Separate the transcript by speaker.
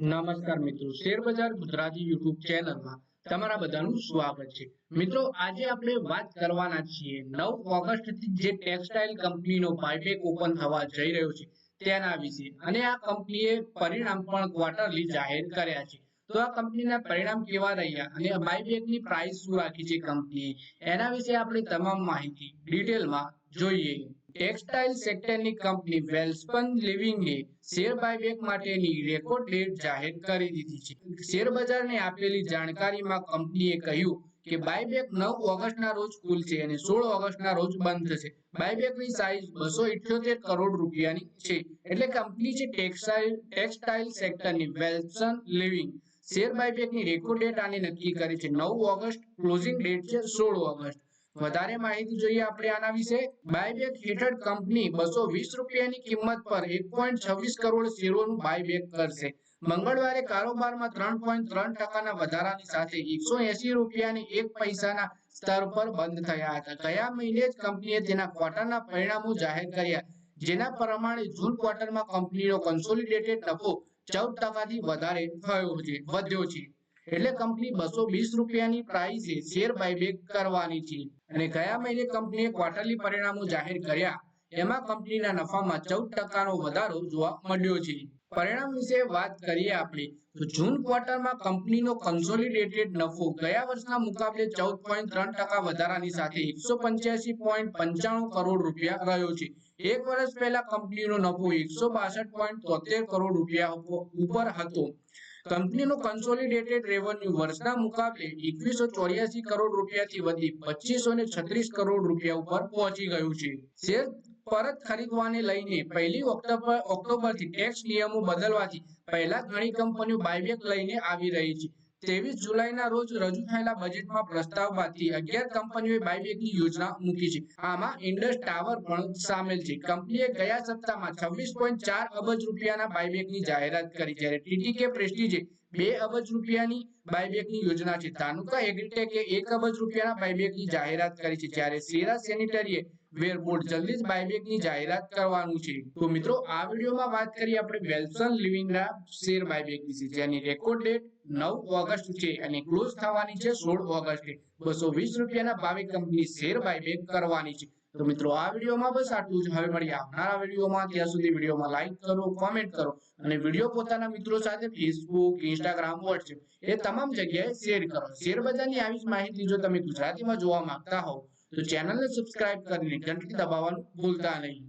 Speaker 1: નમસ્કાર મિત્રો. Share Gujarati YouTube ચેનલમાં તમારા બધાનું સ્વાગત છે. મિત્રો, આજે આપણે વાત કરવાના છીએ. નવ ઓગસ્ટથી જે ટેક્સટાઇલ કંપનીનો બાયબેક ઓપન થવા જઈ રહ્યો છે તેના વિશે. અને આ કંપનીએ પરિણામ પણ ક્વાર્ટરલી જાહેર કર્યા છે. તો આ કંપનીના પરિણામ કેવા રહ્યા અને બાયબેકની પ્રાઇસ શું રાખી છે કંપનીએ? એના વિશે આપણે તમામ માહિતી ડિટેલમાં જોઈએ. ટેક્સટાઇલ સેક્ટરની કંપની વેલ્સપન લિવિંગે શેર બાયબેક માટેની રેકોર્ડ ડેટ જાહેર કરી દીધી છે. શેર બજારને આપેલી જાણકારીમાં કંપનીએ કહ્યું કે બાયબેક નવ ઓગસ્ટના રોજ ખુલશે અને સોળ ઓગસ્ટના રોજ બંધ થશે બાયબેકની સાઇઝ બસો ઇઠ્યોતેર કરોડ રૂપિયાની છે. એટલે કંપની છે ટેક્સટાઇલ ટેક્સટાઇલ સેક્ટરની વેલ્સન લિવિંગ શેર બાયબેકની રેકોર્ડ ડેટ આને નક્કી કરી છે નવ ઓગસ્ટ ક્લોઝિંગ ડેટ છે સોળ ઓગસ્ટ. વધારે માહિતી જોઈએ આપણે આના વિશે. બાયબેક હેઠળ કંપની બસો વીસ રૂપિયાની કિંમત પર એક પોઈન્ટ છવ્વીસ કરોડ શેરોનું બાયબેક કરશે. મંગળવારે કારોબારમાં ત્રણ પોઈન્ટ ત્રણ ટકાના વધારાની સાથે એકસો એસી રૂપિયાની એક પૈસાના સ્તર પર બંધ થયા હતા. ગયા મહિને જ કંપનીએ તેના ક્વાર્ટરના પરિણામો જાહેર કર્યા, જેના પ્રમાણે જૂન ક્વાર્ટરમાં કંપનીનો કન્સોલિડેટેડ નફો ચૌદ ટકાથી વધારે થયો છે, વધ્યો છે. એટલે કંપની બસો વીસ રૂપિયાની પ્રાઇસે શેર બાયબેક કરવાની છે. અને ગયા મહિને કંપનીએ ક્વાર્ટરલી પરિણામો જાહેર કર્યા. એમાં કંપનીના નફામાં ચૌદ ટકાનો વધારો જોવા મળ્યો છે. પરિણામ વિશે વાત કરીએ આપણે, તો જૂન ક્વાર્ટરમાં કંપનીનો કન્સોલિડેટેડ નફો ગયા વર્ષના મુકાબલે ચૌદ પોઈન્ટ ત્રણ ટકા વધારાની સાથે એકસો પંચ્યાસી પોઈન્ટ પંચાણું કરોડ રૂપિયા રહ્યો છે. એક વર્ષ પહેલા કંપનીનો નફો એકસો બાસઠ પોઈન્ટ તોતેર કરોડ રૂપિયા ઉપર હતો. કંપનીનો કન્સોલિડેટેડ રેવન્યુ વર્ષના મુકાબલે એકવીસો ચોર્યાસી કરોડ રૂપિયાથી વધી પચીસો છત્રીસ કરોડ રૂપિયા ઉપર પહોંચી ગયું છે. શેર પરત ખરીદવાને લઈને પહેલી ઓક્ટોબર, ઓક્ટોબરથી ટેક્સ નિયમો બદલવાથી પહેલા ઘણી કંપનીઓ બાયબેક લઈને આવી રહી છે. ત્રેવીસ જુલાઈના રોજ રજૂ થયેલા બજેટમાં પ્રસ્તાવ બાદથી અગિયાર કંપનીઓએ બાયબેકની યોજના મૂકી છે. આમાં ઇન્ડસ ટાવર પણ સામેલ છે. કંપનીએ ગયા સપ્તાહમાં છવ્વીસ પોઈન્ટ ચાર અબજ રૂપિયાના બાયબેકની જાહેરાત કરી, જ્યારે ટીટીકે પ્રેસ્ટીજે બે અબજ રૂપિયાની બાયબેકની યોજના છે. તાલુકા એગ્રીટેકે એક અબજ રૂપિયાના બાયબેકની જાહેરાત કરી છે. જ્યારે સેરા સેનિટરીએ વેરબોર્ડ જલ્દી જ બાયબેકની જાહેરાત કરવાનું છે. તો મિત્રો, આ વિડીયોમાં વાત કરીએ આપણે વેલ્સન લિવિંગના શેર બાયબેક વિશે, જેની રેકોર્ડ ડેટ નવ ઓગસ્ટ છે અને ક્લોઝ થવાની છે સોળ ઓગસ્ટે. બસો વીસ રૂપિયાના ભાવે કંપની શેર બાયબેક કરવાની છે. તો મિત્રો, આ વિડીયોમાં બસ આટલું જ. હવે મળીએ આવનારા વિડીયોમાં. ત્યાં સુધી વિડીયોમાં લાઈક કરો કોમેન્ટ કરો અને વીડિયો પોતાના મિત્રો સાથે ફેસબુક ઇન્સ્ટાગ્રામ વોટ્સએપ એ તમામ જગ્યાએ શેર કરો. શેર બજારની આવી જ માહિતી જો તમે ગુજરાતીમાં જોવા માંગતા હોવ, તો ચેનલને સબસ્ક્રાઇબ કરીને ઘંટડી દબાવવાનું ભૂલતા નહીં.